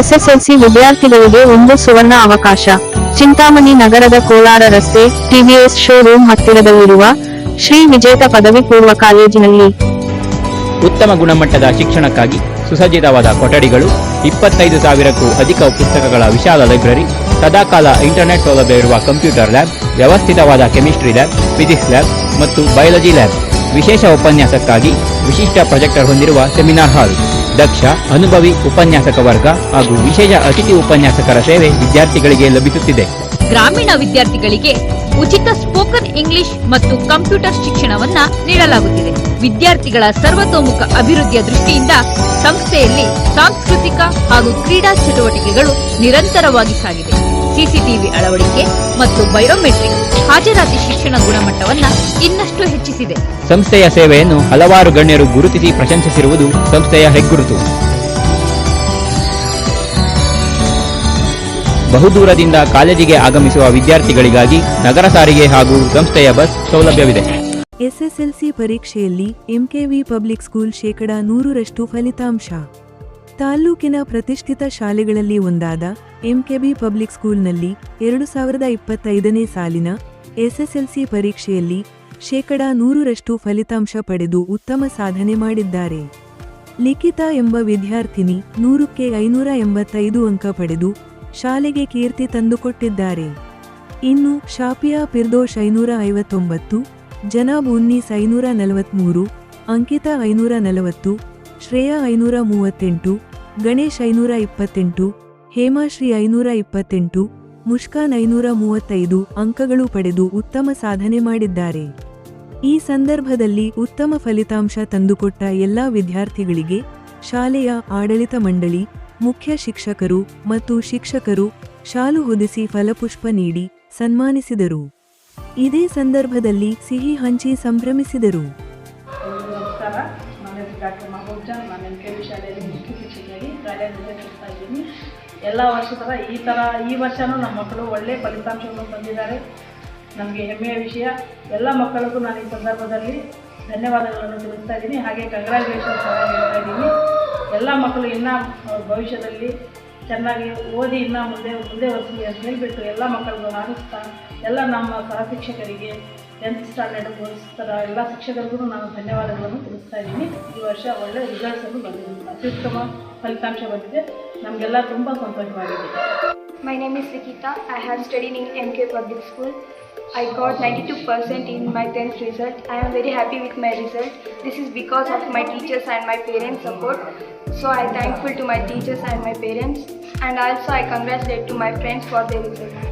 SSLC ವಿದ್ಯಾರ್ಥಿಗಳಿಗೆ ಒಂದು ಸುವರ್ಣ ಅವಕಾಶ. ಚಿಂತಾಮಣಿ ನಗರದ ಕೋಲಾರ ರಸ್ತೆ, ಟಿವಿಎಸ್ ಶೋರೂಮ್ ಹತ್ತಿರದಲ್ಲಿರುವ ಶ್ರೀ ವಿಜೇತ ಪದವಿ ಪೂರ್ವ ಕಾಲೇಜಿನಲ್ಲಿ. ಉತ್ತಮ ಗುಣಮಟ್ಟದ ಶಿಕ್ಷಣಕ್ಕಾಗಿ ಸುಸಜ್ಜಿತವಾದ ಕೊಠಡಿಗಳು, ಇಪ್ಪತ್ತೈದು ಸಾವಿರಕ್ಕೂ ಅಧಿಕ ಪುಸ್ತಕಗಳ ವಿಶಾಲ ಲೈಬ್ರರಿ, ಸದಾಕಾಲ ಇಂಟರ್ನೆಟ್ ಸೌಲಭ್ಯ ಇರುವ ಕಂಪ್ಯೂಟರ್ ಲ್ಯಾಬ್, ವ್ಯವಸ್ಥಿತವಾದ ಕೆಮಿಸ್ಟ್ರಿ ಲ್ಯಾಬ್, ಫಿಸಿಕ್ಸ್ ಲ್ಯಾಬ್ ಮತ್ತು ಬಯಾಲಜಿ ಲ್ಯಾಬ್. ವಿಶೇಷ ಉಪನ್ಯಾಸಕ್ಕಾಗಿ ವಿಶಿಷ್ಟ ಪ್ರೊಜೆಕ್ಟರ್ ಹೊಂದಿರುವ ಸೆಮಿನಾರ್ ಹಾಲ್, ದಕ್ಷ, ಅನುಭವಿ ಉಪನ್ಯಾಸಕ ವರ್ಗ ಹಾಗೂ ವಿಶೇಷ ಅತಿಥಿ ಉಪನ್ಯಾಸಕರ ಸೇವೆ ವಿದ್ಯಾರ್ಥಿಗಳಿಗೆ ಲಭಿಸುತ್ತಿದೆ. ಗ್ರಾಮೀಣ ವಿದ್ಯಾರ್ಥಿಗಳಿಗೆ ಉಚಿತ ಸ್ಪೋಕನ್ ಇಂಗ್ಲಿಷ್ ಮತ್ತು ಕಂಪ್ಯೂಟರ್ ಶಿಕ್ಷಣವನ್ನ ನೀಡಲಾಗುತ್ತಿದೆ. ವಿದ್ಯಾರ್ಥಿಗಳ ಸರ್ವತೋಮುಖ ಅಭಿವೃದ್ಧಿಯ ದೃಷ್ಟಿಯಿಂದ ಸಂಸ್ಥೆಯಲ್ಲಿ ಸಾಂಸ್ಕೃತಿಕ ಹಾಗೂ ಕ್ರೀಡಾ ಚಟುವಟಿಕೆಗಳು ನಿರಂತರವಾಗಿ ಸಾಗಿದೆ. ಸಿಸಿಟಿವಿ ಅಳವಡಿಕೆ ಮತ್ತು ಬಯೋಮೆಟ್ರಿಕ್ ಹಾಜರಾತಿ ಶಿಕ್ಷಣ ಗುಣಮಟ್ಟವನ್ನ ಇನ್ನಷ್ಟು ಹೆಚ್ಚಿಸಿದೆ. ಸಂಸ್ಥೆಯ ಸೇವೆಯನ್ನು ಹಲವಾರು ಗಣ್ಯರು ಗುರುತಿಸಿ ಪ್ರಶಂಸಿಸಿರುವುದು ಸಂಸ್ಥೆಯ ಹೆಗ್ಗುರುತು. ಬಹುದೂರದಿಂದ ಕಾಲೇಜಿಗೆ ಆಗಮಿಸುವ ವಿದ್ಯಾರ್ಥಿಗಳಿಗಾಗಿ ನಗರ ಸಾರಿಗೆ ಹಾಗೂ ಸಂಸ್ಥೆಯ ಬಸ್ ಸೌಲಭ್ಯವಿದೆ. ಎಸ್ಎಸ್ಎಲ್ಸಿ ಪರೀಕ್ಷೆಯಲ್ಲಿ ಎಂಕೆವಿ ಪಬ್ಲಿಕ್ ಸ್ಕೂಲ್ ಶೇಕಡ ನೂರರಷ್ಟು ಫಲಿತಾಂಶ. ತಾಲ್ಲೂಕಿನ ಪ್ರತಿಷ್ಠಿತ ಶಾಲೆಗಳಲ್ಲಿ ಒಂದಾದ ಎಂಕೆಬಿ ಪಬ್ಲಿಕ್ ಸ್ಕೂಲ್ನಲ್ಲಿ ಎರಡು ಸಾವಿರದ ಇಪ್ಪತ್ತೈದನೇ ಸಾಲಿನ ಎಸ್ಎಸ್ಎಲ್ಸಿ ಪರೀಕ್ಷೆಯಲ್ಲಿ ಶೇಕಡ ನೂರರಷ್ಟು ಫಲಿತಾಂಶ ಪಡೆದು ಉತ್ತಮ ಸಾಧನೆ ಮಾಡಿದ್ದಾರೆ. ಲಿಖಿತ ಎಂಬ ವಿದ್ಯಾರ್ಥಿನಿ ನೂರಕ್ಕೆ ಐನೂರ ಎಂಬತ್ತೈದು ಅಂಕ ಪಡೆದು ಶಾಲೆಗೆ ಕೀರ್ತಿ ತಂದುಕೊಟ್ಟಿದ್ದಾರೆ. ಇನ್ನು ಶಾಪಿಯಾ ಪಿರ್ದೋಶ್ ಐನೂರ ಐವತ್ತೊಂಬತ್ತು, ಜನಾಬ್ ಉನ್ನೀಸ್ ಐನೂರ ನಲವತ್ತ್ಮೂರು ಅಂಕಿತಾ ಐನೂರ ನಲವತ್ತು, ಶ್ರೇಯಾ ಐನೂರ ಮೂವತ್ತೆಂಟು, ಗಣೇಶ್ ಐನೂರ ಇಪ್ಪತ್ತೆಂಟು, ಹೇಮಾಶ್ರೀ ಐನೂರ ಇಪ್ಪತ್ತೆಂಟು ಮುಷ್ಕಾನ್ ಐನೂರ ಮೂವತ್ತೈದು ಅಂಕಗಳು ಪಡೆದು ಉತ್ತಮ ಸಾಧನೆ ಮಾಡಿದ್ದಾರೆ. ಈ ಸಂದರ್ಭದಲ್ಲಿ ಉತ್ತಮ ಫಲಿತಾಂಶ ತಂದುಕೊಟ್ಟ ಎಲ್ಲಾ ವಿದ್ಯಾರ್ಥಿಗಳಿಗೆ ಶಾಲೆಯ ಆಡಳಿತ ಮಂಡಳಿ, ಮುಖ್ಯ ಶಿಕ್ಷಕರು ಮತ್ತು ಶಿಕ್ಷಕರು ಶಾಲು ಹೊದಿಸಿ ಫಲಪುಷ್ಪ ನೀಡಿ ಸನ್ಮಾನಿಸಿದರು. ಇದೇ ಸಂದರ್ಭದಲ್ಲಿ ಸಿಹಿ ಹಂಚಿ ಸಂಭ್ರಮಿಸಿದರು. ಎಲ್ಲ ವರ್ಷ ಥರ ಈ ಥರ ಈ ವರ್ಷವೂ ನಮ್ಮ ಮಕ್ಕಳು ಒಳ್ಳೆಯ ಫಲಿತಾಂಶವನ್ನು ತಂದಿದ್ದಾರೆ. ನಮಗೆ ಹೆಮ್ಮೆಯ ವಿಷಯ. ಎಲ್ಲ ಮಕ್ಕಳಿಗೂ ನಾನು ಈ ಸಂದರ್ಭದಲ್ಲಿ ಧನ್ಯವಾದಗಳನ್ನು ತಿಳಿಸ್ತಾ ಇದ್ದೀನಿ. ಹಾಗೆ ಕಂಗ್ರ್ಯಾಚುಲೇಷನ್ಸ್ ಹೇಳ್ತಾ ಇದ್ದೀನಿ. ಎಲ್ಲ ಮಕ್ಕಳು ಇನ್ನೂ ಭವಿಷ್ಯದಲ್ಲಿ ಚೆನ್ನಾಗಿ ಓದಿ ಇನ್ನೂ ಮುಂದೆ ಮುಂದೆ ವರ್ಷ ಹೇಳಿಬಿಟ್ಟು ಎಲ್ಲ ಮಕ್ಕಳಿಗೂ ಹಾರಿಸ್ತಾ, ಎಲ್ಲ ನಮ್ಮ ಸಹ ಶಿಕ್ಷಕರಿಗೆ ಟೆಂತ್ ಸ್ಟ್ಯಾಂಡರ್ಡ್ ಬೋಧಿಸ್ತಾರ ಎಲ್ಲ ಶಿಕ್ಷಕರಿಗೂ ನಾನು ಧನ್ಯವಾದಗಳನ್ನು ತಿಳಿಸ್ತಾ ಇದ್ದೀನಿ. ಈ ವರ್ಷ ಒಳ್ಳೆಯ ರಿಸಲ್ಟ್ಸನ್ನು ಬಂದಿದ್ದೀನಿ ಅತ್ಯುತ್ತಮ ಫಲಿತಾಂಶ ಬಂದಿದೆ ನಮಗೆಲ್ಲ ತುಂಬ ಸಂತೋಷವಾಗಿದೆ My name is Likita. I have studied in MK Public School. I got 92% in my 10th result. I am very happy with my result. This is because of my teachers and my parents' support. So I thankful to my teachers and my parents. And also I congratulate to my friends for their result.